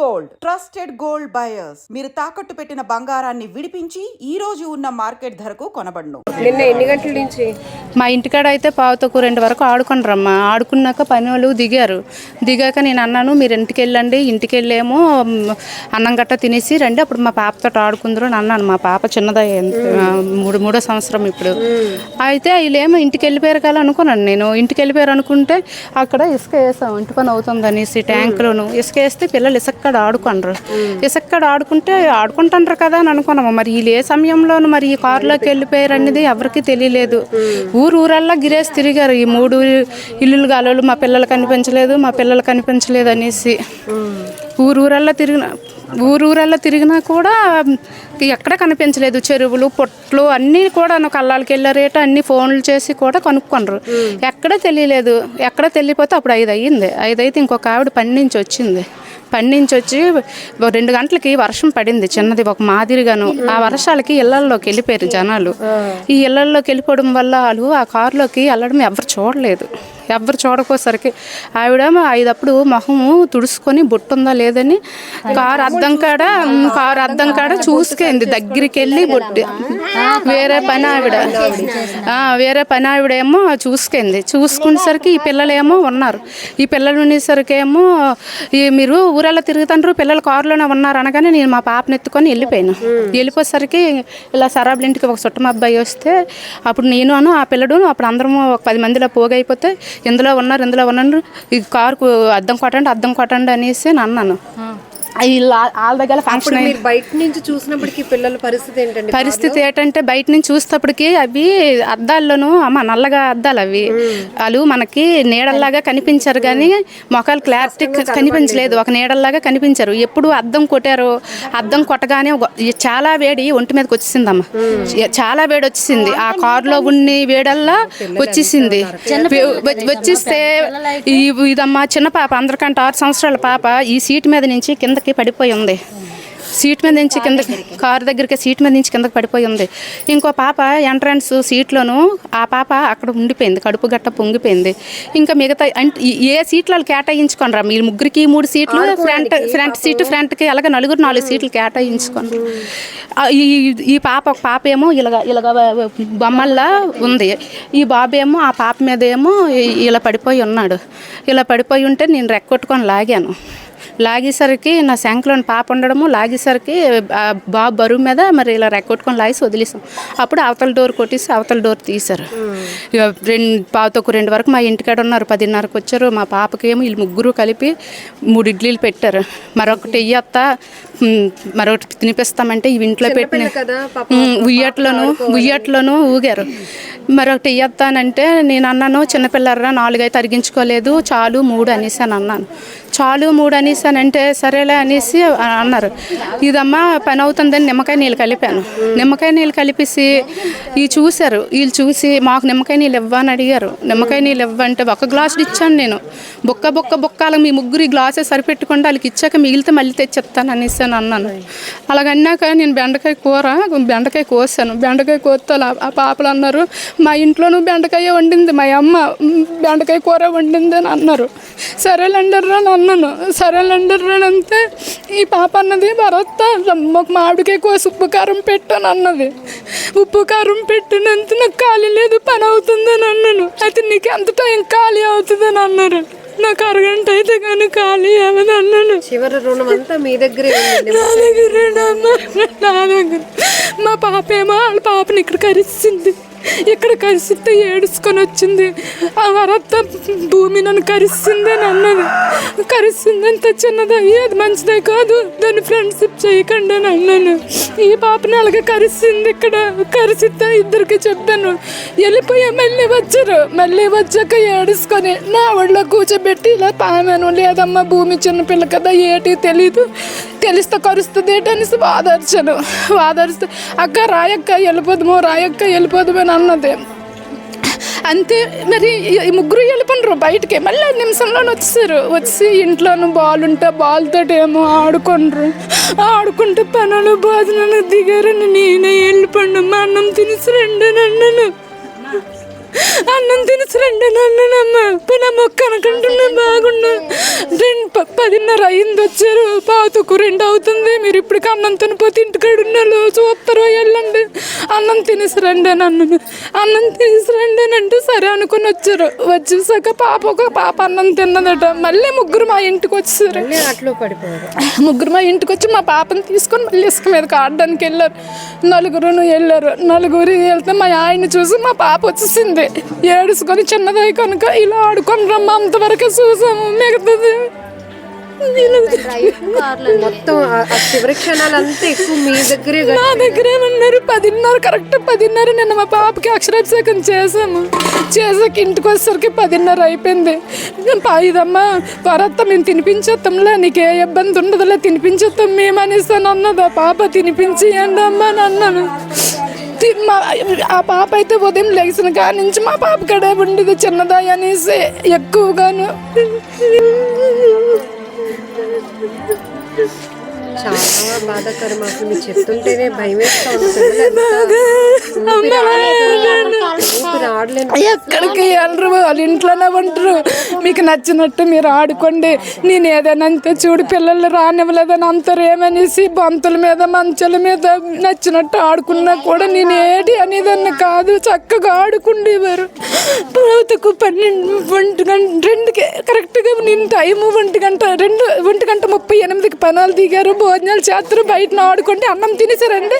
gold. Trusted gold buyers. మీరు తాకట్టు పెట్టిన బంగారాన్ని విడిపించి ఈ రోజు ఉన్న మార్కెట్ ధరకు కొనబడును. నిన్న ఎన్ని గంటల నుంచి? మా ఇంటికాడ అయితే పావుతకు రెండు వరకు ఆడుకున్నారమ్మా. ఆడుకున్నాక పని వాళ్ళు దిగారు. దిగాక నేను అన్నాను మీరు ఇంటికి వెళ్ళండి ఇంటికి వెళ్ళేమో అన్నం గట్ట తినేసి రండి అప్పుడు మా పాపతో ఆడుకుందరు అని అన్నాను. మా పాప చిన్నదే మూడు మూడో సంవత్సరం ఇప్పుడు. అయితే వీళ్ళేమో ఇంటికి వెళ్ళిపోయారు కదా అనుకున్నాను నేను. ఇంటికి వెళ్ళిపోయారు అనుకుంటే అక్కడ ఇసుక వేసాం ఇంటి పని అవుతుంది అనేసి ట్యాంకులోను ఇసుక వేస్తే పిల్లలు ఇసుక్కడ ఆడుకుంటారు ఇసుక్కడ ఆడుకుంటే ఆడుకుంటుంటారు కదా అని అనుకున్నాము. మరి వీళ్ళు ఏ సమయంలోనూ మరి ఈ కారులోకి వెళ్ళిపోయారు అనేది ఎవరికి తెలియలేదు. ఊరు ఊరల్లా గిరేసి తిరిగారు. ఈ మూడు ఇల్లులు గాలోళ్ళు మా పిల్లలు కనిపించలేదు మా పిల్లలు కనిపించలేదు అనేసి. ఊరు ఊరల్లా తిరిగిన ఊరు తిరిగినా కూడా ఎక్కడ కనిపించలేదు. చెరువులు పొట్లు అన్నీ కూడా కళ్ళాలకి వెళ్ళారేట అన్ని ఫోన్లు చేసి కూడా కనుక్కొనరు. ఎక్కడ తెలియలేదు. ఎక్కడ తెలియపోతే అప్పుడు ఐదు అయ్యింది. ఐదు అయితే ఇంకొక ఆవిడ పని నుంచి వచ్చింది. పని నుంచి వచ్చి రెండు గంటలకి వర్షం పడింది చిన్నది ఒక మాదిరిగాను. ఆ వర్షాలకి ఇళ్ళల్లోకి వెళ్ళిపోయారు జనాలు. ఈ ఇళ్ళల్లోకి వెళ్ళిపోవడం వల్ల వాళ్ళు ఆ కారులోకి వెళ్ళడం ఎవరు చూడలేదు. ఎవరు చూడకోసరికి. ఆవిడ ఐదప్పుడు మొహము తుడుచుకొని బొట్టుందా లేదని కారు అద్దం కాడ కారు అద్దం కాడ చూసుకుంది. దగ్గరికి వెళ్ళి బొట్టి. వేరే పని ఆవిడ. వేరే పని ఆవిడ ఏమో చూసుకుంది. చూసుకునేసరికి ఈ పిల్లలేమో ఉన్నారు. ఈ పిల్లలు ఉండేసరికి ఏమో ఈ మీరు ఊరెళ్ళ తిరుగుతుంటారు పిల్లలు కారులోనే ఉన్నారు అనగానే నేను మా పాపను ఎత్తుకొని వెళ్ళిపోయాను. వెళ్ళిపోయేసరికి ఇలా సరాబుల ఇంటికి ఒక చుట్టం అబ్బాయి వస్తే అప్పుడు నేను అను ఆ పిల్లడు అప్పుడు అందరము ఒక పది మందిలో పోగైపోతే ఇందులో ఉన్నారు ఇందులో ఉన్నారు. ఈ కారుకు అద్దం కొట్టండి అద్దం కొట్టండి అనేసి అన్నాను. వీళ్ళ వాళ్ళ దగ్గర ఫంక్షన్ మీరు బయట నుంచి చూసినప్పటికీ పిల్లల పరిస్థితి ఏంటండి పరిస్థితి ఏంటంటే బయట నుంచి చూసేటప్పటికి అవి అద్దాల్లోనూ అమ్మ నల్లగా అద్దాలు అవి. వాళ్ళు మనకి నీడల్లాగా కనిపించారు కానీ మొఖాలు క్లారిటీ కనిపించలేదు. ఒక నీడల్లాగా కనిపించారు. ఎప్పుడు అద్దం కొట్టారో అద్దం కొట్టగానే చాలా వేడి ఒంటి మీదకి వచ్చేసిందమ్మ. చాలా వేడి వచ్చేసింది. ఆ కారులో ఉన్ని వేడల్లా వచ్చేసింది. వచ్చేస్తే ఇదమ్మా చిన్న పాప అందరికంటే ఆరు సంవత్సరాల పాప ఈ సీట్ మీద నుంచి కిందకి పడిపోయి ఉంది. సీట్ మీద నుంచి కింద కారు దగ్గరికి సీట్ మీద నుంచి కిందకి పడిపోయి ఉంది. ఇంకో పాప ఎంట్రన్స్ సీట్లోను ఆ పాప అక్కడ ఉండిపోయింది. కడుపు గట్ట పొంగిపోయింది. ఇంకా మిగతా అంటే ఏ సీట్లు కేటాయించుకోనరా? మీ ముగ్గురికి మూడు సీట్లు ఫ్రంట్ ఫ్రంట్ సీట్ ఫ్రంట్కి అలాగే నలుగురు నాలుగు సీట్లు కేటాయించుకోండి ఈ ఈ పాప ఒక పాప ఏమో ఇలాగ ఇలాగ బొమ్మల్లా ఉంది. ఈ బాబు ఏమో ఆ పాప మీద ఏమో ఇలా పడిపోయి ఉన్నాడు. ఇలా పడిపోయి ఉంటే నేను రెక్కొట్టుకొని లాగాను. లాగేసరికి నా శంఖలోని పాప ఉండడము లాగేసరికి బాబు బరువు మీద మరి ఇలా రెక్కొట్టుకొని లాగేసి వదిలేసాం. అప్పుడు అవతల డోర్ కొట్టేసి అవతల డోర్ తీశారు. ఇక రెండు ఒక రెండు వరకు మా ఇంటికాడ ఉన్నారు పదిన్నరకు వచ్చారు. మా పాపకి ఏమో వీళ్ళు ముగ్గురు కలిపి మూడు ఇడ్లీలు పెట్టారు. మరొకటి ఇయ్యత్త మరొకటి తినిపిస్తామంటే ఇవి ఇంట్లో పెట్టిన ఉయ్యట్లోను ఉయ్యట్లోను ఊగారు. మరొకటి ఇయ్యత్తానంటే నేను అన్నాను చిన్నపిల్లర్రా నాలుగైతే అరిగించుకోలేదు చాలు మూడు అనేసి అని అన్నాను. చాలు మూడు అనేసి అని అంటే సరేలే అనేసి అన్నారు. ఇదమ్మా పని అవుతుందని నిమ్మకాయ నీళ్ళు కలిపాను. నిమ్మకాయ నీళ్ళు కలిపేసి ఇవి చూశారు వీళ్ళు చూసి మాకు నిమ్మకాయ నీళ్ళు ఇవ్వని అడిగారు. నిమ్మకాయ నీళ్ళు ఇవ్వంటే ఒక గ్లాసులు ఇచ్చాను నేను. బొక్క బొక్క బొక్కాల మీ ముగ్గురు ఈ గ్లాసే సరిపెట్టుకుంటే వాళ్ళకి ఇచ్చాక మిగిలితే మళ్ళీ తెచ్చిస్తాను అనేసి అని అన్నాను. అలాగన్నాక నేను బెండకాయ కూర బెండకాయ కోసాను. బెండకాయ కోస్తే ఆ పాపలు అన్నారు మా ఇంట్లోనూ బెండకాయ వండింది మా అమ్మ బెండకాయ కూర వండింది అని అన్నారు. సరేలేండర్రా అని అన్నాను. సరేలేండర్రా అని అంతే ఈ పాప అన్నది భరత్ ఒక మామిడికాయ కోసి ఉప్పు కారం పెట్టాను అన్నది. ఉప్పు కారం పెట్టినంత నాకు ఖాళీ లేదు పని అవుతుందని అన్నాను. అయితే నీకు ఎంత టైం ఖాళీ అవుతుందని అన్నారు. నాకు అరగంట అయితే కానీ ఖాళీ అవ్వదు అన్నాను. చివరి రుణం అంతా మీ దగ్గరే నా దగ్గరేనమ్మా నా దగ్గర. మా పాప ఏమో వాళ్ళ పాపని ఇక్కడ కరిచింది ఇక్కడ కరిస్తే ఏడుచుకొని వచ్చింది. ఆ వరత్త భూమి నన్ను కరిస్తుంది అని అన్నది. కరిస్తుంది అంత చిన్నది అది మంచిదే కాదు. దాన్ని ఫ్రెండ్షిప్ చేయకండి అని అన్నాను. ఈ పాపని అలాగే కరిసింది ఇక్కడ. కరిసితే ఇద్దరికి చెప్పాను వెళ్ళిపోయా మళ్ళీ వచ్చారు. మళ్ళీ వచ్చాక ఏడుసుకొని నా ఒళ్ళో కూర్చోబెట్టి ఇలా పామాను లేదమ్మా భూమి చిన్నపిల్ల కదా ఏటి తెలీదు. తెలిస్తే కరుస్తుంది ఏంటనేసి వాదార్చాను. వాదరిస్తే అక్క రాయక్క వెళ్ళిపోదాము రాయక్క వెళ్ళిపోదాము అని అన్నది. అంతే. మరి ఈ ముగ్గురు వెళ్ళిపోండ్రు బయటకి. మళ్ళీ ఐదు నిమిషంలోనే వచ్చేసారు. వచ్చి ఇంట్లోనూ బాల్ ఉంటే బాల్తో ఏమో ఆడుకుండ్రు ఆడుకుంటే పనులు భోజనాలు దిగారని నేనే వెళ్ళిపోండు మా అన్నం తినిసి రెండు నన్నను. అన్నం తినిసి రెండు నన్ననమ్మ పనమ్మ కనకంటున్నా అనుకుంటున్నా బాగుండు. రెండు పదిన్నర అయింది వచ్చారు. పాతకు రెండు అవుతుంది. మీరు ఇప్పటికి అన్నం తినిపోతే ఇంటికాడ ఉన్నారు చూస్తారు వెళ్ళండి అన్నం తినేసి రండి అని అన్నాను. అన్నం తినేసి రండి అని అంటే సరే అనుకుని వచ్చారు. వచ్చేసాక పాప ఒక పాప అన్నం తిన్నదట. మళ్ళీ ముగ్గురు మా ఇంటికి వచ్చారు. మళ్ళీ అట్లో పడిపోయారు. ముగ్గురు మా ఇంటికి వచ్చి మా పాపని తీసుకొని మళ్ళీ ఇసుక మీదకి ఆడడానికి వెళ్ళారు. నలుగురు వెళ్ళారు. నలుగురు వెళ్తే మా ఆయన చూసి మా పాప వచ్చేసింది. ఏడుసుకొని చిన్నదై కనుక ఇలా ఆడుకొని రమ్మ అంతవరకు చూసాము. మిగతాది మొత్తం ఆ- చివరి క్షణాలంతా ఎక్కువ మీ దగ్గరే నా దగ్గరే ఉన్నారు. పదిన్నర కరెక్ట్ పదిన్నర. నిన్న మా పాపకి అక్షరాభిషేకం చేసాము చేసాక ఇంటికి వచ్చేసరికి పదిన్నర అయిపోయింది. ఇదమ్మా వరత్త మేము తినిపించేస్తాంలే నీకు ఏ ఇబ్బంది ఉండదులే తినిపించేస్తాం మేము అనేసాను అన్నది. ఆ పాప తినిపించి అమ్మా అని అన్నాను. ఆ పాప అయితే ఉదయం లేచిన కాడి నుంచి మా పాప కడే ఉండేది చిన్నదా అనేసి ఎక్కువగాను. Thank you. చాలా బాధాకరం అసలు మీరు చెప్తుంటేనే భయం వేస్తా ఎక్కడికి వెళ్ళరు? వాళ్ళ ఇంట్లోనే ఉంటారు. మీకు నచ్చినట్టు మీరు ఆడుకోండి. నేను ఏదైనా అంతే చూడు పిల్లలు రానివ్వలేదని అంటారు. ఏమనేసి బంతుల మీద మంచాల మీద నచ్చినట్టు ఆడుకున్నా కూడా నేను ఏటి అనేదాన్ని కాదు. చక్కగా ఆడుకుండేవారు. ప్రభుత్వకు పన్నెండు ఒంటి గంట రెండుకి కరెక్ట్గా నేను టైము ఒంటి గంట రెండు ఒంటి గంట ముప్పై ఎనిమిదికి పనాలు దిగారు. భోజనాలు చేస్తారు బయట ఆడుకోండి అన్నం తినేసారండి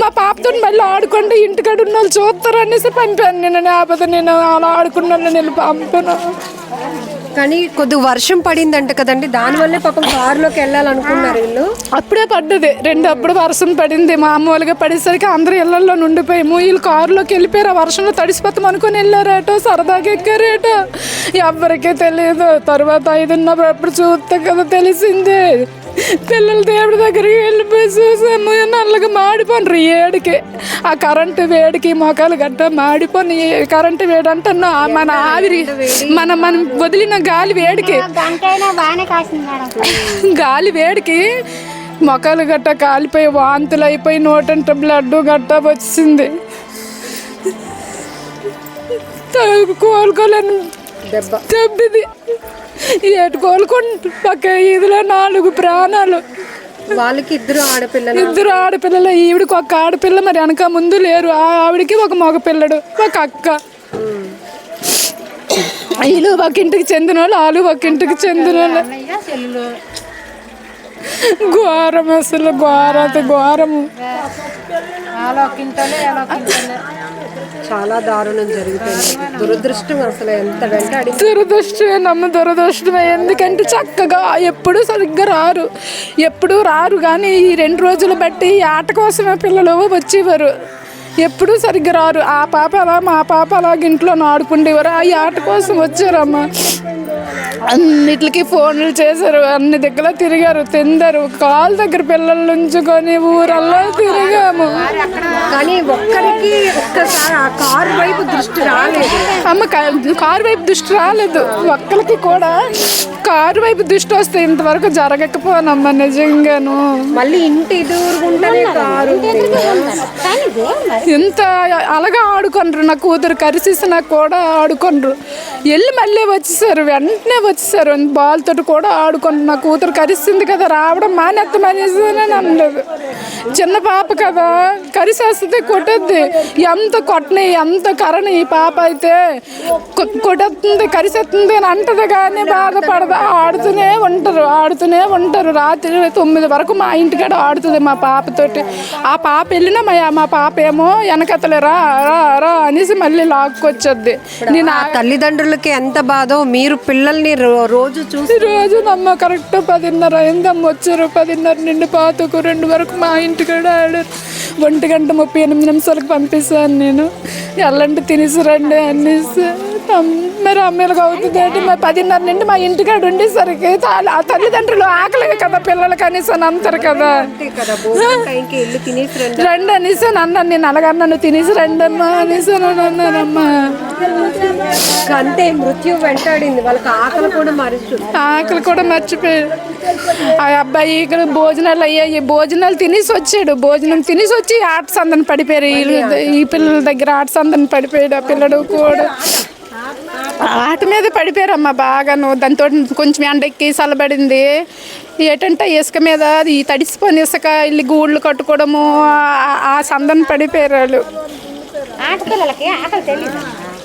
మా పాపతో మళ్ళీ ఆడుకోండి ఇంటికాడ ఉన్న వాళ్ళు చూస్తారు అనేసి పంపాను. నేను లేకపోతే నేను అలా ఆడుకున్న వాళ్ళని నేను పంపాను. కానీ కొద్దిగా వర్షం పడిందంట కదండి. దానివల్లే పాపం కారులోకి వెళ్ళాలనుకున్నారు వీళ్ళు. అప్పుడే పడ్డది. రెండు అప్పుడు వర్షం పడింది. మామూలుగా పడేసరికి అందరూ ఇళ్ళలో నుండిపోయాము వీళ్ళు కారులోకి వెళ్ళిపోయారు. ఆ వర్షంలో తడిసిపోతాం అనుకుని వెళ్ళారేటో. సరదాగా ఎక్కారేటో. ఎవరికీ తెలియదు తర్వాత ఐదున్నప్పుడు చూస్తే కదా తెలిసింది. పిల్లలు దేవుడి దగ్గరికి వెళ్ళిపోయి చూసాము నల్లగా మాడిపోండ్రు ఏడికి. ఆ కరెంటు వేడికి మొఖాలు గట్ట మాడిపోని. కరెంటు వేడి అంటే మన ఆవిరి మన మనం వదిలిన గాలి వేడికి. గాలి వేడికి మొక్కలు గట్ట కాలిపోయి వాంతులు అయిపోయి నోటంట బ్లడ్ గట్ట వచ్చింది. కోలుకోలేని. దెబ్బ. దెబ్బది. ఏటు కోలుకుంటు పక్క ఇదిలో నాలుగు ప్రాణాలు. వాళ్ళకి ఇద్దరు ఆడపిల్లలు. ఇద్దరు ఆడపిల్లలు ఈవిడికి ఒక ఆడపిల్ల మరి వెనక ముందు లేరు. ఆ ఆవిడకి ఒక మగ పిల్లడు ఒక అక్క. వీళ్ళు ఒక ఇంటికి చెందిన వాళ్ళు వాళ్ళు ఒక ఇంటికి చెందిన వాళ్ళు ఘోరం అసలు ఘోరత ఘోరము చాలా దారుణం జరుగుతుంది దురదృష్టం అసలు ఎంత వెంటాడి దురదృష్టమే నమ్మ దురదృష్టమే. ఎందుకంటే చక్కగా ఎప్పుడు సరిగ్గా రారు. ఎప్పుడు రారు కానీ ఈ రెండు రోజులు బట్టి ఈ ఆట కోసమే పిల్లలు వచ్చేవారు. ఎప్పుడు సరిగ్గా రారు. ఆ పాప అలా మా పాప అలాగ ఇంట్లో ఆడుకుండేవారు ఆ ఆట కోసం వచ్చారమ్మా. అన్నిటికి ఫోన్లు చేశారు అన్ని దగ్గర తిరిగారు తిందరు. కాలు దగ్గర పిల్లలు ఉంచుకొని ఊరల్లా తిరిగాము. కానీ ఒక్కరికి ఒక్కసారి ఆ కారు వైపు దృష్టి రాలేదు. అమ్మ కారు వైపు దృష్టి రాలేదు. ఒక్కరికి కూడా కారు వైపు దృష్టి వస్తే ఇంతవరకు జరగకపోనమ్మా నిజంగాను. మళ్ళీ ఇంటి ఎదురుగుంటనే కారు ఉంది. ఎంత అలాగా ఆడుకొనరు నా కూతురు కరిసేసినా కూడా ఆడుకొనరు. వెళ్ళి మళ్ళీ వచ్చేసారు వెంటనే వచ్చేసారు. బాల్తో కూడా ఆడుకొని నా కూతురు కరిస్తుంది కదా రావడం మానేత్తమనేసి అని అనలేదు. చిన్న పాప కదా కరిసేస్తుంది కొట్టద్ది. ఎంత కొట్టని ఎంత కరని ఈ పాప అయితే కొట్టేస్తుంది కరిసేస్తుంది అని అంటది కానీ బాధపడదు. ఆడుతూనే ఉంటారు ఆడుతూనే ఉంటారు. రాత్రి తొమ్మిది వరకు మా ఇంటికాడ ఆడుతుంది మా పాపతోటి. ఆ పాప వెళ్ళినా మా మా పాప ఏమో వెనకతలే రా రా రా అనేసి మళ్ళీ లాక్కొచ్చద్ది. నేను ఆ తల్లిదండ్రులకి ఎంత బాధో మీరు పిల్లల్ని రోజు చూసి రోజు నమ్మ కరెక్ట్ పదిన్నర అయిందమ్మ వచ్చారు పదిన్నర నుండి పాతకు రెండు వరకు మా ఇంటికాడ ఆడారు ఒంటి గంట ముప్పై ఎనిమిది నిమిషాలకు పంపిస్తాను నేను. ఎల్లంటి తినేసి రండి అనేసి. మరి అమ్మలకు అవుతుంది ఏంటి? మరి పదిన్నర నుండి మా ఇంటికాడ ఉండేసరికి ఆ తల్లిదండ్రులు ఆకలి కదా పిల్లలు కనీసం అంటారు కదా. రండి. అనేసి అన్నాను నేను. అలాగన్నాను తినేసి రండి అమ్మా అనేసి అని అన్నానమ్మా. అంతే మృత్యు వెంటాడింది. వాళ్ళకి ఆకలి కూడా ఆకలి కూడా మర్చిపోయాడు. ఆ అబ్బాయి ఇక్కడ భోజనాలు అయ్యాయి. భోజనాలు తినేసి వచ్చాడు. భోజనం తినేసి వచ్చి ఆట సందని పడిపోయారు ఈ పిల్లల దగ్గర ఆట సందని పడిపోయాడు. ఆ పిల్లడు కూడా ఆట మీద పడిపోయారమ్మా బాగాను. దాంతో కొంచెం ఎండెక్కి చల్లబడింది. ఏంటంటే ఇసుక మీద ఈ తడిసిపోయిన ఇసుక ఇల్లు గూళ్ళు కట్టుకోవడము ఆ- సందని పడిపోయారు వాళ్ళు.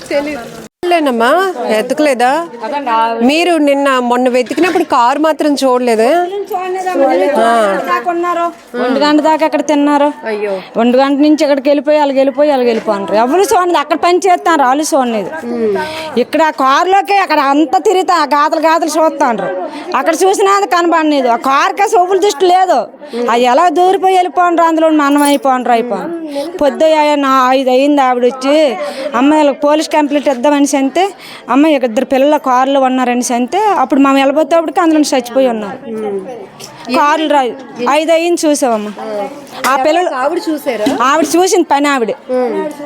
తెలియదు లేనమ్మా ఎతకలేదా మీరు నిన్న మొన్న వెతికినప్పుడు కారు మాత్రం చూడలేదా? ఒంటి గంట దాకా అక్కడ తిన్నారు? అయ్యో. ఒంటి గంట నుంచి ఇక్కడికి వెళ్ళిపోయి వాళ్ళకి వెళ్ళిపోయి వాళ్ళకి వెళ్ళిపోంటారు ఎవరు చూడలేదు. అక్కడ పని చేస్తాను వాళ్ళు చూడలేదు. ఇక్కడ కారులోకి అక్కడ అంతా తిరుగుతా గాతలు గాతలు చూస్తాండ్రు. అక్కడ చూసినా కనబడలేదు ఆ కారుకి సోపుల దృష్టి లేదు. అవి ఎలా దూరిపోయి వెళ్ళిపోండ్రు? అందులో మనం అయిపోండ్రు అయిపోను పొద్దు నా ఐదు అయింది ఆవిడ వచ్చి అమ్మ పోలీస్ కంప్లైంట్ ఇద్దామనేసి అంతే అమ్మ ఇక ఇద్దరు పిల్లలు కార్లు ఉన్నారనేసి అంతే అప్పుడు మేము వెళ్ళబోతేప్పటికి అందులో చచ్చిపోయి ఉన్నారు కార్లు రా ఐదు అయ్యింది చూసావమ్మా. ఆ. పిల్లలు ఆవిడ చూసారా? ఆవిడ చూసింది పని ఆవిడ.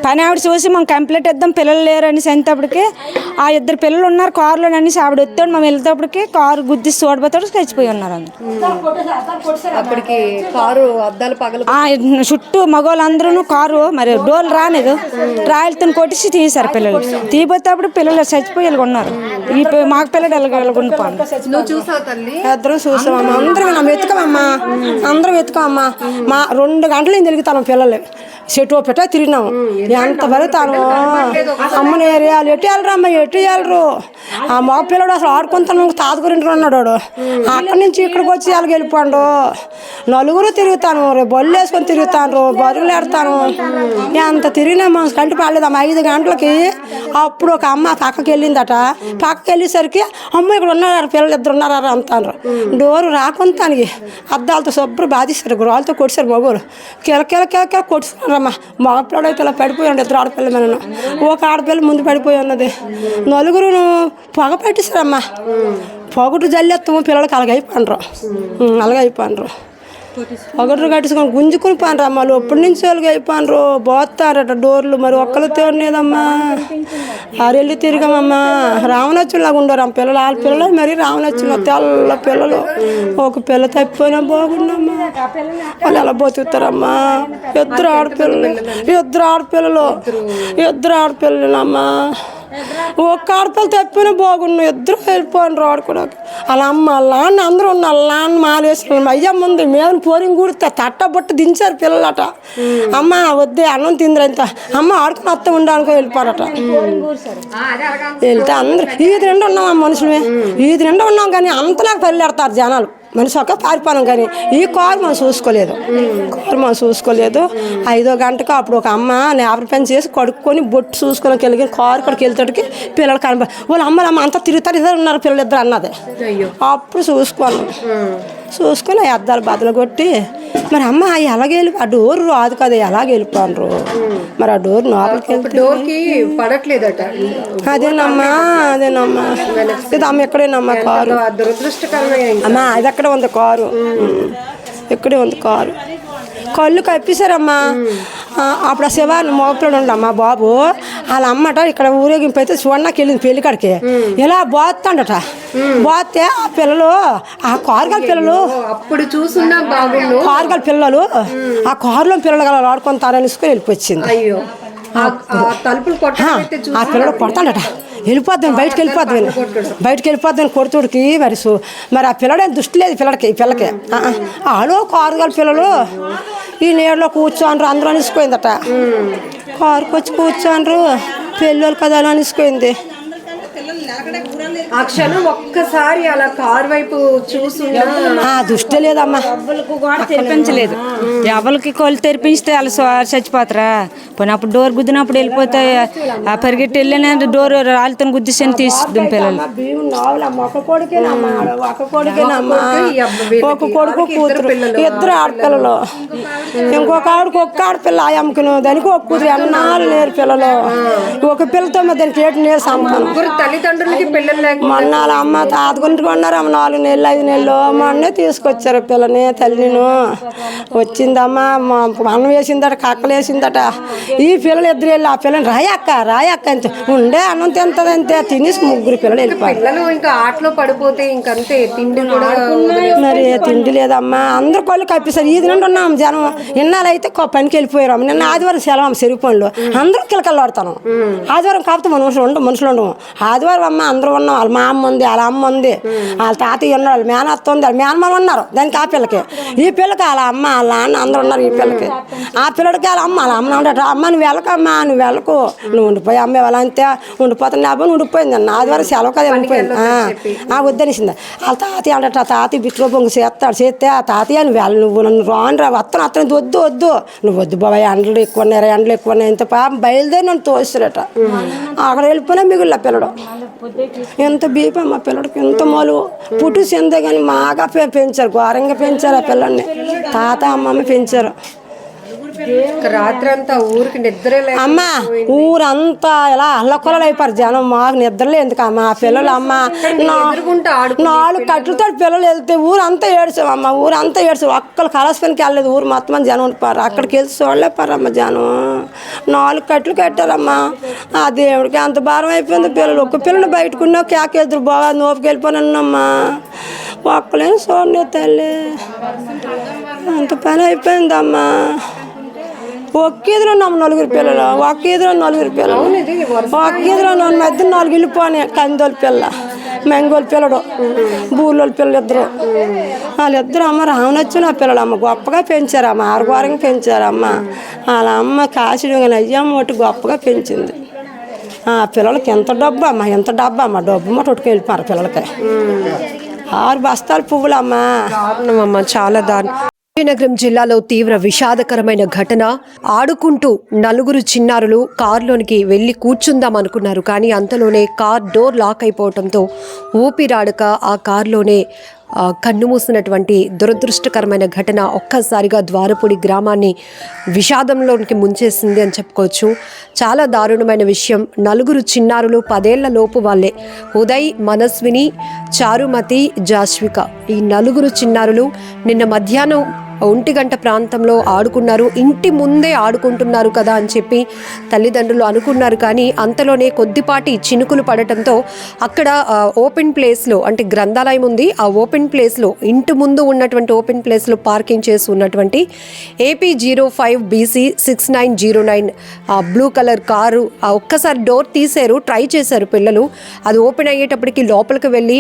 పని ఆవిడ చూసి మనం కంప్లీట్ ఇద్దాం పిల్లలు లేరు అనేసి అంతప్పటికి ఆ ఇద్దరు పిల్లలు ఉన్నారు కారులో అనేసి ఆవిడ వస్తాడు. మేము వెళ్తేప్పటికి కారు గుద్ది చూడబోతాడు చచ్చిపోయి ఉన్నారు అప్పటికి కారు అద్దాలు పగలు ఆ చుట్టూ మగవాళ్ళందరూ కారు మరి డోర్లు రాలేదు. రాయలతో కొట్టించి తీశారు పిల్లలు. తీపోతేప్పుడు పిల్లలు చచ్చిపోయి ఉన్నారు. ఈ మాకు పిల్లలు వెళ్ళగొండిపోండి నువ్వు చూసావు తల్లి? ఇద్దరం చూసామమ్మా. అందరం వెతుకామమ్మా అందరం వెతుకామమ్మా మా రెండు గంటలు నేను తిరుగుతాను పిల్లలు. చెట్టు పెట్ట తిరిగినాము. ఎంత పెడతాను అమ్మని ఏరియాలు ఎటు వెళ్ళరు? అమ్మ? ఎటు వెళ్ళరు? ఆ మగ పిల్లడు అసలు ఆడుకుంటాను. తాత గురింటి ఉన్నాడు. వాడు అక్కడి నుంచి ఇక్కడికి వచ్చి వాళ్ళకి వెళ్ళిపోండు. నలుగురు తిరుగుతాను. రేపు బళ్ళు వేసుకొని తిరుగుతాను. బరువులు ఎడతాను ఎంత తిరిగినా మా కంటి పాడలేదమ్మా. ఐదు గంటలకి అప్పుడు ఒక అమ్మ పక్కకి వెళ్ళిందట. పక్కకి వెళ్ళేసరికి అమ్మ ఇక్కడ ఉన్నారు? పిల్లలు ఇద్దరు ఉన్నారా? అంటారు. డోరు రాకుంటానికి అద్దాలతో శుభ్రం బాధిస్తారు గురాలతో కొడిసారు మగోరు కిల కిల కిల కిల కొడుతున్నారమ్మా మగ పిల్లడు అయితే ఇలా పడిపోయి ఉండే ఇద్దరు ఆడపిల్ల మీద ఒక ఆడపిల్ల ముందు పడిపోయి ఉన్నది. నలుగురు పొగ పెట్టేశారమ్మా. పొగటు జల్లెత్తము పిల్లలకి అలాగైపోయినరు అలాగైపోండ్రు ఒకటి కట్టుకొని గుంజుకుని పోనరు అమ్మ? ఎప్పటి నుంచి వాళ్ళకి అయిపోయినరు పోతారట డోర్లు మరి ఒక్కరు తేడలేదమ్మా ఆరెళ్ళి తిరిగామమ్మా. రావణచ్చులాగా ఉండరు ఆ పిల్లలు. వాళ్ళ పిల్లలు మరి రావణచ్చుల తెల్ల పిల్లలు. ఒక పిల్ల తప్పిపోయినా బాగుండమ్మా. వాళ్ళు ఎలా బతుకుతారమ్మా? ఇద్దరు ఆడపిల్లలు. ఇద్దరు ఆడపిల్లలు. ఇద్దరు ఆడపిల్లలమ్మా ఒక్క ఆడపిల్ల తప్పినా బాగుండు ఇద్దరు వెళ్ళిపోయిన ఆడుకోవడానికి వాళ్ళ అమ్మ వాళ్ళ నాన్న అందరూ ఉన్నారు. వాళ్ళ నాన్న మాలేసిన అయ్యమ్మ ఉంది మేము పోరిని కూడితే తట్ట బుట్ట దించారు పిల్లలట. అమ్మ వద్దే అన్నం తిందిరంత అమ్మ ఆడుకుని అత్త ఉండాలనుకో వెళ్ళిపోరట. వెళ్తే అందరూ ఈది నిండా ఉన్నాం ఆ మనుషులమే. ఈది నిండా ఉన్నాం కానీ అంతలాగా పెళ్ళాడతారు జనాలు. మనిషి ఒక పారిపోయాం కానీ ఈ కారు మనం చూసుకోలేదు. కారు మనం చూసుకోలేదు. ఐదో గంటకు అప్పుడు ఒక అమ్మ లేబర్ పని చేసి కడుక్కొని బొట్టు చూసుకొని వెళ్ళి కారు కడికి వెళ్తాడికి పిల్లలు కనబ వాళ్ళ అమ్మలు అమ్మ అంతా తిరుగుతారు ఇద్దరు ఉన్నారు పిల్లలు ఇద్దరు అన్నది. అప్పుడు చూసుకోను చూసుకొని ఆ అద్దాలు బద్దలు కొట్టి మరి అమ్మ అవి ఎలాగ వెళ్ళి ఆ డోర్ రాదు కదా ఎలాగ వెళ్ళిపోండ్రు. మరి ఆ డోర్ లోపలికి వెళ్తే పడట్లేదట. అదేనమ్మా అదేనమ్మా. ఇది అమ్మ ఎక్కడేనమ్మా కారు? అమ్మా ఇది ఎక్కడ ఉంది కారు? ఇక్కడే ఉంది కారు? కళ్ళు కప్పిసారమ్మా అప్పుడు ఆ శివాన్ని మోపడు ఉండమ్మా బాబు. వాళ్ళ అమ్మట ఇక్కడ ఊరేగింపు అయితే చూడడానికి వెళ్ళింది పెళ్ళి కాడికి. ఇలా బోత్తాడట. బోతే ఆ పిల్లలు ఆ కారుగల పిల్లలు అప్పుడు చూసున్నా బాగుండు కారుగల పిల్లలు ఆ కారులో పిల్లలు గల ఆడుకుంటారని వెళ్ళిపోయింది ఆ పిల్లడు కొడతాడట. వెళ్ళిపోద్దాం బయటకు వెళ్ళిపోద్దాం బయటకు వెళ్ళిపోద్దాం కొడుతుడికి మరి సు- మరి ఆ పిల్లడేం దృష్టి లేదు పిల్లడికి ఈ పిల్లకి. ఆలో కారుగల పిల్లలు. ఈ నీడలో కూర్చోండ్రు అందరూ అనిసిపోయిందట కారుకు వచ్చి కూర్చోండ్రు పెళ్ళోళ్ళు కదా అని అనిసిపోయింది ఆ క్షణం ఒక్కసారి అలా కారు వైపు చూసున్నా ఆ దుష్టి లేదమ్మా. కూడా తెరిపించలేదు ఎవరికి కోళ్ళు తెరిపించితే వాళ్ళు చచ్చిపోతారా? పోనీ అప్పుడు డోర్ గుద్దినప్పుడు వెళ్ళిపోతే ఆ పరిగెట్టి వెళ్ళిన డోర్ రాళ్ళతో గుద్దిసని తీసి పిల్లలు ఒక కొడుకు కూతురు. ఇద్దరు ఆడపిల్లలు. ఇంకొక ఆవిడకి ఒక్క ఆడపిల్ల అమ్మకును. దానికి ఒక కూతురు. ఎన్నాళ్ళు నేరు పిల్లలు. ఒక పిల్లతో దానికి నేరు సంపాను ముగ్గురు తల్లిదండ్రులకి పిల్లలు లేక మొన్న వాళ్ళ అమ్మ తాత గుంటుకు ఉన్నారు అమ్మ నాలుగు నెలలు ఐదు నెలలు. మొన్నే తీసుకొచ్చారు పిల్లని తల్లిను. వచ్చిందమ్మా మా అన్నం వేసిందట కక్కలు వేసిందట. ఈ పిల్లలు ఇద్దరు వెళ్ళి ఆ పిల్లని రాయక్క రాయక్క అంతే ఉండే అన్నం తింటది అంతే తినేసి ముగ్గురు పిల్లలు వెళ్ళిపోయారు. ఇంకా ఆటలో పడిపోతే ఇంకంతే తిండి కూడా మరి తిండి లేదమ్మా. అందరు కళ్ళు కప్పిస్తారు. ఈది నుండి ఉన్నాం జనం. ఇన్నాళ్ళు అయితే పనికి వెళ్ళిపోయారు నిన్న ఆదివారం సెలవు అమ్మ చెరువు పనులు. అందరూ కిలకలు ఆడతాను ఆదివారం కాకపోతే మనుషులు ఉండవు మనుషులు ఉండవు ఆదివారం అమ్మ అందరూ ఉన్నాం. వాళ్ళ మా అమ్మ ఉంది వాళ్ళ అమ్మ ఉంది. వాళ్ళ తాతయ్య ఉన్నారు వాళ్ళ మేనత్త ఉంది వాళ్ళ మేనమామ ఉన్నారు. దానికి ఆ పిల్లకి. ఈ పిల్లకి వాళ్ళ అమ్మ వాళ్ళ నాన్న అందరూ ఉన్నారు ఈ పిల్లకి. ఆ పిల్లడికి వాళ్ళ అమ్మ వాళ్ళ అమ్మ ఉండట అమ్మ నువ్వు వెళ్ళకమ్మా నువ్వు వెళ్ళకు. నువ్వు ఉండిపోయి అమ్మ వాళ్ళ అంతే ఉండిపోతాను నా అబ్బాయి ఉండిపోయింది. అన్న ఆదివారం సెలవు కదా ఉండిపోయింది ఆ, ఆ వద్దనిసింది. వాళ్ళ తాతయ్య అంటట ఆ తాతయ్య బిట్లో పొంగి చేస్తాడు చేస్తే ఆ తాతయ్య నువ్వు వెళ్ళ నువ్వు నన్ను రాను రా వస్తాను అతను వద్దు వద్దు. నువ్వు వద్దు బాబాయ్ ఎండలు ఎక్కువ ఉన్నాయి ఎండలు ఎక్కువ ఉన్నాయి. ఇంత పాపం బయలుదేరి నన్ను తోస్తారట అక్కడ వెళ్ళిపోయినా మిగుళ్ళ పిల్లడు. ఎంత బీపం మా పిల్లడికి ఎంత మొలు. పుట్టు కానీ మాగా పె- పెంచారు ఘోరంగా పెంచారు ఆ పిల్లల్ని. తాత అమ్మమ్మ పెంచారు. రాత్రి అంతా ఊరికి నిద్రే అమ్మ ఊరంతా ఇలా అల్లకొలలు అయిపోయారు జనం మాకు నిద్రలే ఎందుకు అమ్మ? పిల్లలు అమ్మ నాలుగు కట్లతో పిల్లలు వెళ్తే ఊరంతా ఏడ్చాం అమ్మ ఊరంతా ఏడ్చాం. ఒక్కరు కలసపనికి వెళ్ళలేదు ఊరు మొత్తం జనం ఉండిపోయారు. అక్కడికి వెళ్ళి చూడలేపారమ్మ జనం. నాలుగు కట్లు కట్టారమ్మా. ఆ దేవుడికి అంత భారం అయిపోయింది పిల్లలు. ఒక్క పిల్లలు బయటకున్నా కేకెదురు బాగా నోపుకి వెళ్ళిపోనమ్మా ఒక్కలేని చూడండి తల్లి. అంత పని అయిపోయిందమ్మా. ఒక్క ఎదురు ఉన్నాము నలుగురు పిల్లలు. ఒక్క ఎదురు నలుగురు పిల్లలు. ఒక్క ఎదురు మధ్య నాలుగు వెళ్ళిపోయి కందోలు పిల్ల మెంగోలు పిల్లడు బూర్లోని పిల్లలు ఇద్దరు. వాళ్ళిద్దరు అమ్మ రామనొచ్చిన పిల్లలు అమ్మ గొప్పగా పెంచారు అమ్మ ఆరుగోరంగా పెంచారు అమ్మ వాళ్ళ అమ్మ కాసిడు అయ్యమ్మ ఒకటి గొప్పగా పెంచింది. ఆ పిల్లలకి ఎంత డబ్బు అమ్మ? ఎంత డబ్బు అమ్మ? డబ్బు మాట కొట్టుకు వెళ్ళిపోయారు పిల్లలకి. ఆరు బస్తాలు పువ్వులమ్మా. దారుణం అమ్మ. చాలా దారుణం. విజయనగరం జిల్లాలో తీవ్ర విషాదకరమైన ఘటన. ఆడుకుంటూ నలుగురు చిన్నారులు కారులోనికి వెళ్ళి కూర్చుందాం అనుకున్నారు. కానీ అంతలోనే కార్ డోర్ లాక్ అయిపోవడంతో ఊపిరాడక ఆ కారులోనే కన్నుమూసినటువంటి దురదృష్టకరమైన ఘటన ఒక్కసారిగా ద్వారపూడి గ్రామాన్ని విషాదంలోనికి ముంచేసింది అని చెప్పుకోవచ్చు. చాలా దారుణమైన విషయం. నలుగురు చిన్నారులు పదేళ్ళ లోపు వాళ్ళే. ఉదయ్ మనస్విని చారుమతి జాస్విక ఈ నలుగురు చిన్నారులు నిన్న మధ్యాహ్నం ఒంటిగంట ప్రాంతంలో ఆడుకున్నారు. ఇంటి ముందే ఆడుకుంటున్నారు కదా అని చెప్పి తల్లిదండ్రులు అనుకున్నారు. కానీ అంతలోనే కొద్దిపాటి చినుకులు పడటంతో అక్కడ ఓపెన్ ప్లేస్లో అంటే గ్రంథాలయం ఉంది. ఆ ఓపెన్ ప్లేస్లో ఇంటి ముందు ఉన్నటువంటి ఓపెన్ ప్లేస్లో పార్కింగ్ చేసి ఉన్నటువంటి AP zero five BC six nine zero nine ఆ బ్లూ కలర్ కారు ఆ ఒక్కసారి డోర్ తీశారు ట్రై చేశారు పిల్లలు. అది ఓపెన్ అయ్యేటప్పటికి లోపలికి వెళ్ళి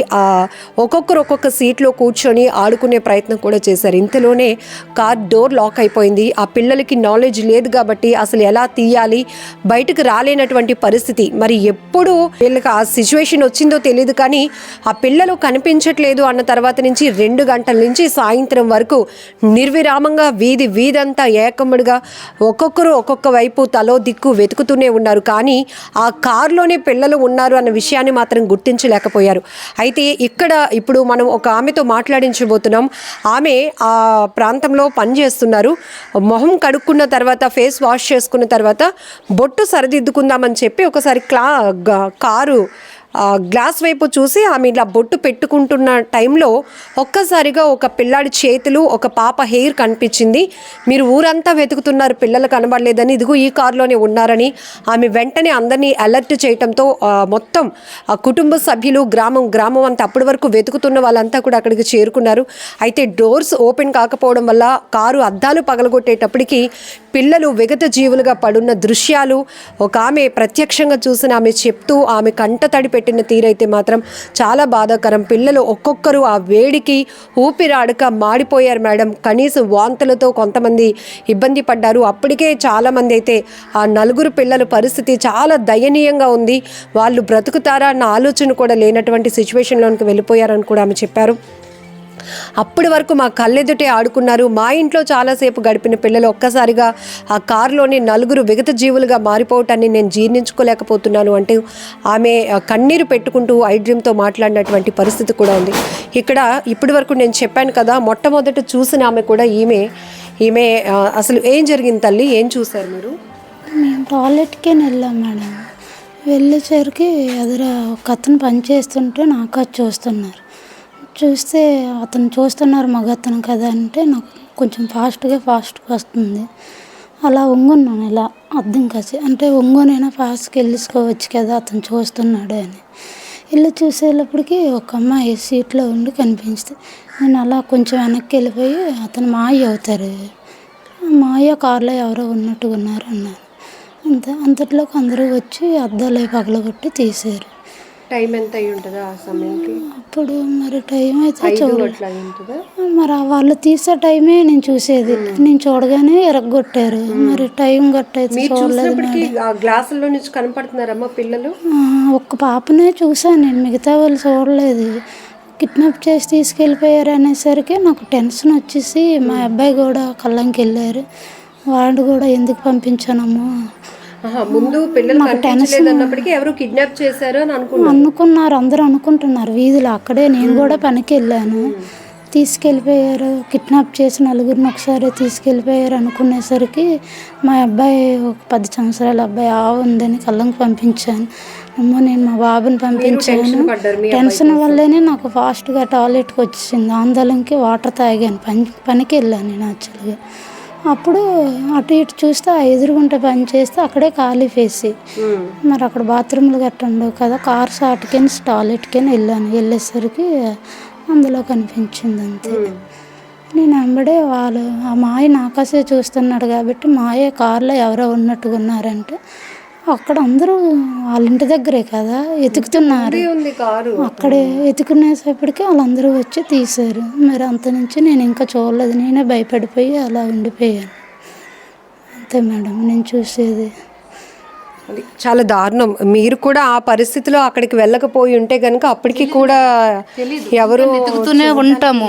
ఒక్కొక్కరు ఒక్కొక్క సీట్లో కూర్చొని ఆడుకునే ప్రయత్నం కూడా చేశారు. ఇంతలోనే కార్ డోర్ లాక్ అయిపోయింది. ఆ పిల్లలకి నాలెడ్జ్ లేదు కాబట్టి అసలు ఎలా తీయాలి? బయటకు రాలేనటువంటి పరిస్థితి. మరి ఎప్పుడు వీళ్ళకి ఆ సిచ్యువేషన్ వచ్చిందో తెలియదు కానీ ఆ పిల్లలు కనిపించట్లేదు అన్న తర్వాత నుంచి రెండు గంటల నుంచి సాయంత్రం వరకు నిర్విరామంగా వీధి వీధంతా ఏకమ్మడిగా ఒక్కొక్కరు ఒక్కొక్క వైపు తలో దిక్కు వెతుకుతూనే ఉన్నారు. కానీ ఆ కారులోనే పిల్లలు ఉన్నారు అన్న విషయాన్ని మాత్రం గుర్తించలేకపోయారు. అయితే ఇక్కడ ఇప్పుడు మనం ఒక ఆమెతో మాట్లాడించబోతున్నాం. ఆమె ఆ ప్రాంతంలో పనిచేస్తున్నారు. మొహం కడుక్కున్న తర్వాత ఫేస్ వాష్ చేసుకున్న తర్వాత బొట్టు సరిదిద్దుకుందామని చెప్పి ఒకసారి క్లా కారు గ్లాస్ వైపు చూసి ఆమె ఇలా బొట్టు పెట్టుకుంటున్న టైంలో ఒక్కసారిగా ఒక పిల్లాడి చేతులు ఒక పాప హెయిర్ కనిపించింది. మీరు ఊరంతా వెతుకుతున్నారు పిల్లలు కనబడలేదని ఇదిగో ఈ కారులోనే ఉన్నారని ఆమె వెంటనే అందరినీ అలర్ట్ చేయటంతో మొత్తం కుటుంబ సభ్యులు గ్రామం గ్రామం అంతా అప్పటి వరకు వెతుకుతున్న వాళ్ళంతా కూడా అక్కడికి చేరుకున్నారు. అయితే డోర్స్ ఓపెన్ కాకపోవడం వల్ల కారు అద్దాలు పగలగొట్టేటప్పటికి పిల్లలు విగత జీవులుగా పడున్న దృశ్యాలు ఒక ఆమె ప్రత్యక్షంగా చూసిన ఆమె చెప్తూ ఆమె కంట తడి పెట్టిన తీరైతే మాత్రం చాలా బాధాకరం. పిల్లలు ఒక్కొక్కరు ఆ వేడికి ఊపిరాడక మాడిపోయారు మేడం. కనీసం వాంతులతో కొంతమంది ఇబ్బంది పడ్డారు. అప్పటికే చాలామంది అయితే ఆ నలుగురు పిల్లల పరిస్థితి చాలా దయనీయంగా ఉంది. వాళ్ళు బ్రతుకుతారా అన్న ఆలోచన కూడా లేనటువంటి సిచ్యువేషన్లోనికి వెళ్ళిపోయారని కూడా ఆమె చెప్పారు. అప్పటి వరకు మా కళ్ళెదుటే ఆడుకున్నారు. మా ఇంట్లో చాలాసేపు గడిపిన పిల్లలు ఒక్కసారిగా ఆ కారులోని నలుగురు విగత జీవులుగా మారిపోవటాన్ని నేను జీర్ణించుకోలేకపోతున్నాను అంటూ ఆమె కన్నీరు పెట్టుకుంటూ ఐడ్రీమ్తో మాట్లాడినటువంటి పరిస్థితి కూడా ఉంది. ఇక్కడ ఇప్పటి వరకు నేను చెప్పాను కదా మొట్టమొదట చూసిన ఆమె కూడా ఈమె ఈమె అసలు ఏం జరిగింది తల్లి? ఏం చూశారు మీరు? మేము టాయిలెట్కే వెళ్ళాం మేడం. వెళ్ళేసరికి ఎదురు ఒక అతను పని చేస్తుంటే నాకు అది చూస్తున్నారు. చూస్తే అతను చూస్తున్నారు మగ అతను కదా అంటే నాకు కొంచెం ఫాస్ట్గా ఫాస్ట్గా వస్తుంది. అలా ఒంగున్నాను ఇలా అర్థం కాసి. అంటే ఒంగోనైనా ఫాస్ట్కి వెళ్ళేసుకోవచ్చు కదా అతను చూస్తున్నాడు అని. వెళ్ళి చూసేటప్పటికి ఒక అమ్మాయి సీట్లో ఉండి కనిపించింది. నేను అలా కొంచెం వెనక్కి వెళ్ళిపోయి అతను మాయ అవుతారు. మాయ కార్లో ఎవరో ఉన్నట్టుగా ఉన్నారు అన్నారు అంతే అంతట్లోకి అందరూ వచ్చి అద్దాలు పగలగొట్టి తీశారు. టైం ఎంత అయి ఉంటుందా ఆ సమయంకి అప్పుడు మరి టైం అయితే చూడ అట్లా అయి ఉంటుందా మరి వాళ్ళు తీసే టైమే నేను చూసేది. నేను చూడగానే ఎరగొట్టారు. మరి టైం గట్టయితే చూడలేదు ఆ గ్లాసుల్లో నుంచి కనపడుతున్నారమ్మా పిల్లలు? ఒక్క పాపనే చూసాను నేను. మిగతా వాళ్ళు చూడలేదు. కిడ్నాప్ చేసి తీసుకెళ్ళిపోయారు అనేసరికి నాకు టెన్షన్ వచ్చేసి మా అబ్బాయి కూడా కళ్ళంకి వెళ్ళారు వాడు కూడా ఎందుకు పంపించానమ్మా? ముందు పిల్లలు కనిపించలేదు అన్నప్పటికీ ఎవరు కిడ్నాప్ చేశారు అని అనుకున్నాను అనుకున్నారు అందరూ అనుకుంటున్నారు వీధిలో అక్కడే నేను కూడా పనికి వెళ్ళాను తీసుకెళ్ళిపోయారు కిడ్నాప్ చేసి నలుగురిని ఒకసారి తీసుకెళ్ళిపోయారు అనుకునేసరికి మా అబ్బాయి ఒక పది సంవత్సరాల అబ్బాయి ఆవు ఉందని కళ్ళంకి పంపించాను. అమ్మో నేను మా బాబుని పంపించాను. టెన్షన్ వల్లేనే నాకు ఫాస్ట్గా టాయిలెట్కి వచ్చేసింది ఆందోళనకి వాటర్ తాగాను. పని పనికి వెళ్ళాను నేను యాక్చువల్గా అప్పుడు అటు ఇటు చూస్తే ఆ ఎదురుగుంట పని చేస్తే అక్కడే ఖాళీ ఫేసి మరి అక్కడ బాత్రూమ్లు గట్ట ఉండవు కదా కార్ షాట్కని టాయిలెట్కని వెళ్ళాను. వెళ్ళేసరికి అందులో కనిపించింది అంతే. నేను వెంబడే వాళ్ళు ఆ మాయ నాకాసే చూస్తున్నాడు కాబట్టి మాయ కారులో ఎవరో ఉన్నట్టుగా ఉన్నారంటే అక్కడ అందరూ వాళ్ళ ఇంటి దగ్గరే కదా ఎతుకుతున్నారు ఉంది కారు. అక్కడే ఎత్తుకునేసేపటికి వాళ్ళందరూ వచ్చి తీశారు. మరి అంత నుంచి నేను ఇంకా చూడలేదు. నేనే భయపడిపోయి అలా ఉండిపోయాను. అంతే మేడం నేను చూసేది. అది చాలా దారుణం. మీరు కూడా ఆ పరిస్థితిలో అక్కడికి వెళ్ళకపోయి ఉంటే గనుక అప్పటికి కూడా ఎవరు వెతుకుతూనే ఉంటాము.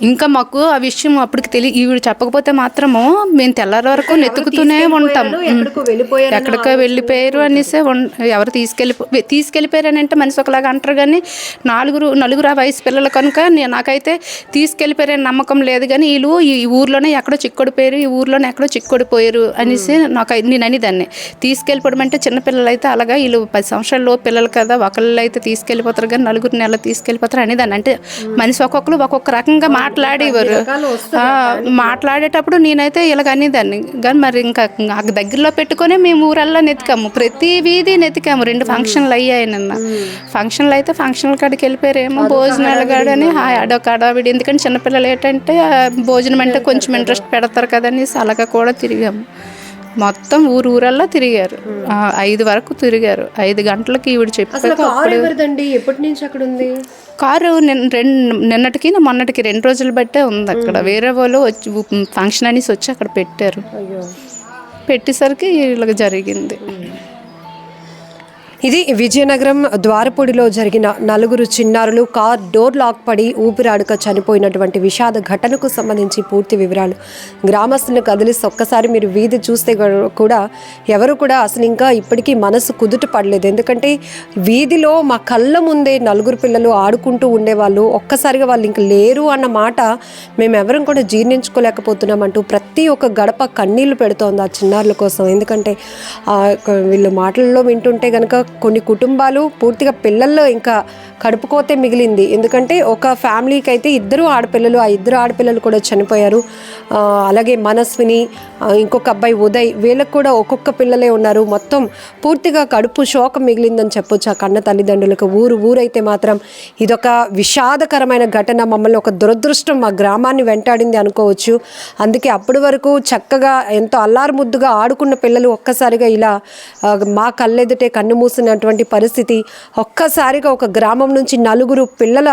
ఇంకా మాకు ఆ విషయం అప్పటికి తెలియ ఈవిడ చెప్పకపోతే మాత్రము మేము తెల్లారి వరకు నెతుకుతూనే ఉంటాం ఎక్కడికో వెళ్ళిపోయారు అనేసి ఎవరు తీసుకెళ్ళి తీసుకెళ్ళిపోయారు అని అంటే మనిషి ఒకలాగా అంటారు కానీ నాలుగురు నలుగురు ఆ వయసు పిల్లలు కనుక నాకైతే తీసుకెళ్ళిపోయారని నమ్మకం లేదు కానీ వీళ్ళు ఈ ఊర్లోనే ఎక్కడో చిక్కుడిపోయారు ఈ ఊర్లోనే ఎక్కడో చిక్కుడిపోయారు అనేసి నాకు నేను అనేదాన్ని. తీసుకెళ్ళిపోవడం అంటే చిన్నపిల్లలు అయితే అలాగా వీళ్ళు పది సంవత్సరాల పిల్లలు కదా ఒకళ్ళు అయితే తీసుకెళ్ళిపోతారు కానీ నలుగురు నెలలు తీసుకెళ్ళిపోతారు అనేదాన్ని. అంటే మనిషి ఒక్కొక్కరు ఒక్కొక్క రకంగా మాట్లాడేవారు మాట్లాడేటప్పుడు నేనైతే ఇలాగ అనేదాన్ని. కానీ మరి ఇంకా దగ్గరలో పెట్టుకొని మేము ఊరల్లా నెతికాము. ప్రతి వీధి నెతికాము. రెండు ఫంక్షన్లు అయ్యాయి నిన్న. ఫంక్షన్లు అయితే ఫంక్షన్ల కాడికి వెళ్ళిపోయారేమో భోజనాలు కాడని. అడొక అడావిడి ఎందుకంటే చిన్నపిల్లలు ఏంటంటే భోజనం అంటే కొంచెం ఇంట్రెస్ట్ పెడతారు కదనేసి అలాగా కూడా తిరిగాము. మొత్తం ఊరు ఊరల్లా తిరిగారు. ఐదు వరకు తిరిగారు. ఐదు గంటలకి ఈవిడ ఎవరిదండి? ఎప్పటి నుంచి అక్కడ ఉంది కారు రెండు నిన్నటికి మొన్నటికి రెండు రోజులు బట్టే ఉంది అక్కడ. వేరే వాళ్ళు వచ్చి ఫంక్షన్ అనేసి వచ్చి అక్కడ పెట్టారు. పెట్టేసరికి ఇలాగ జరిగింది. ఇది విజయనగరం ద్వారపూడిలో జరిగిన నలుగురు చిన్నారులు కార్ డోర్ లాక్ పడి ఊపిరాడుక చనిపోయినటువంటి విషాద ఘటనకు సంబంధించి పూర్తి వివరాలు. గ్రామస్తులను కదిలిస్తే ఒక్కసారి మీరు వీధి చూస్తే కూడా ఎవరు కూడా అసలు ఇంకా ఇప్పటికీ మనసు కుదుట పడలేదు. ఎందుకంటే వీధిలో మా కళ్ళ ముందే నలుగురు పిల్లలు ఆడుకుంటూ ఉండేవాళ్ళు. ఒక్కసారిగా వాళ్ళు ఇంక లేరు అన్న మాట మేము ఎవరం కూడా జీర్ణించుకోలేకపోతున్నాం అంటూ ప్రతి ఒక్క గడప కన్నీళ్ళు పెడుతోంది ఆ చిన్నారుల కోసం. ఎందుకంటే ఆ, వీళ్ళు మాటల్లో వింటుంటే కనుక కొన్ని కుటుంబాలు పూర్తిగా పిల్లల్లో ఇంకా కడుపుకోతే మిగిలింది. ఎందుకంటే ఒక ఫ్యామిలీకి అయితే ఇద్దరు ఆడపిల్లలు ఆ ఇద్దరు ఆడపిల్లలు కూడా చనిపోయారు. అలాగే మనస్విని ఇంకొక అబ్బాయి ఉదయ్ వీళ్ళకు కూడా ఒక్కొక్క పిల్లలే ఉన్నారు. మొత్తం పూర్తిగా కడుపు శోకం మిగిలిందని చెప్పొచ్చు ఆ కన్న తల్లిదండ్రులకు. ఊరు ఊరైతే మాత్రం ఇదొక విషాదకరమైన ఘటన. మమ్మల్ని ఒక దురదృష్టం మా గ్రామాన్ని వెంటాడింది అనుకోవచ్చు. అందుకే అప్పటి వరకు చక్కగా ఎంతో అల్లారు ముద్దుగా ఆడుకున్న పిల్లలు ఒక్కసారిగా ఇలా మా కళ్ళెదుటే కన్ను మూసి వస్తున్నటువంటి పరిస్థితి ఒక్కసారిగా ఒక గ్రామం నుంచి నలుగురు పిల్లల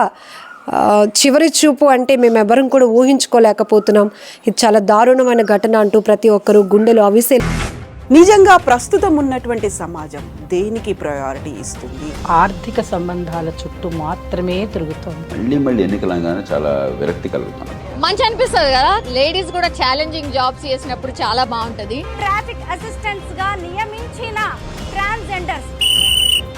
చివరి చూపు అంటే మేము ఎవరం కూడా ఊహించుకోలేకపోతున్నాం. ఇది చాలా దారుణమైన ఘటన అంటూ ప్రతి ఒక్కరు గుండెలు అవిసే నిజంగా ప్రస్తుతం ఉన్నటువంటి సమాజం దేనికి ప్రయారిటీ ఇస్తుంది? ఆర్థిక సంబంధాల చుట్టూ మాత్రమే తిరుగుతోంది. మళ్ళీ మళ్ళీ ఎన్నికలంగానే చాలా విరక్తి కలుగుతున్నాం మంచి అనిపిస్తుంది కదా? లేడీస్ కూడా ఛాలెంజింగ్ జాబ్స్ చేసినప్పుడు చాలా బాగుంటది. ట్రాఫిక్ అసిస్టెంట్స్గా నియమించిన ట్రాన్స్జెండర్స్